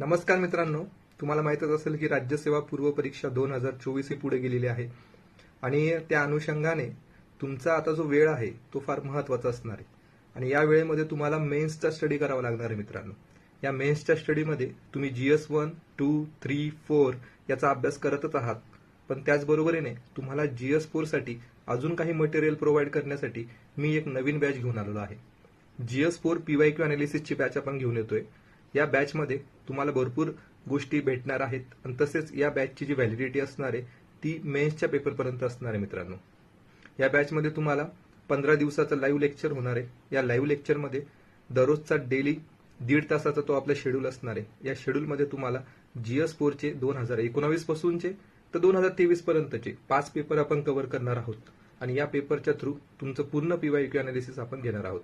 नमस्कार मित्रांनो तुम्हाला माहीतच असेल की राज्यसेवा पूर्व परीक्षा दोन हजार चोवीस ही पुढे गेलेली आहे. आणि त्या अनुषंगाने तुमचा आता जो वेळ आहे तो फार महत्त्वाचा असणार आहे. आणि या वेळेमध्ये तुम्हाला मेन्सचा स्टडी करावा लागणार आहे मित्रांनो. या मेन्सच्या स्टडीमध्ये तुम्ही GS one two three four याचा अभ्यास करतच आहात. पण त्याचबरोबरीने तुम्हाला जीएस फोरसाठी अजून काही मटेरियल प्रोव्हाइड करण्यासाठी मी एक नवीन बॅच घेऊन आलेलो आहे. GS four P Y Q अनालिसिसची batch आपण घेऊन येतोय. या बॅचमध्ये तुम्हाला भरपूर गोष्टी भेटणार आहेत. आणि तसेच या बॅचची जी व्हॅलिडिटी असणार आहे ती मेन्सच्या पेपरपर्यंत असणार आहे मित्रांनो. या बॅचमध्ये तुम्हाला पंधरा दिवसाचं लाईव्ह लेक्चर होणार आहे. या लाईव्ह लेक्चरमध्ये दररोजचा डेली दीड तासाचा तो आपला शेड्यूल असणार आहे. या शेड्यूलमध्ये तुम्हाला जीएस फोरचे दोन हजार एकोणावीस पासूनचे तर दोन हजार तेवीस पर्यंतचे पाच पेपर आपण कव्हर करणार आहोत. आणि या पेपरच्या थ्रू तुमचं पूर्ण पीवाय क्यू अनालिसिस आपण घेणार आहोत.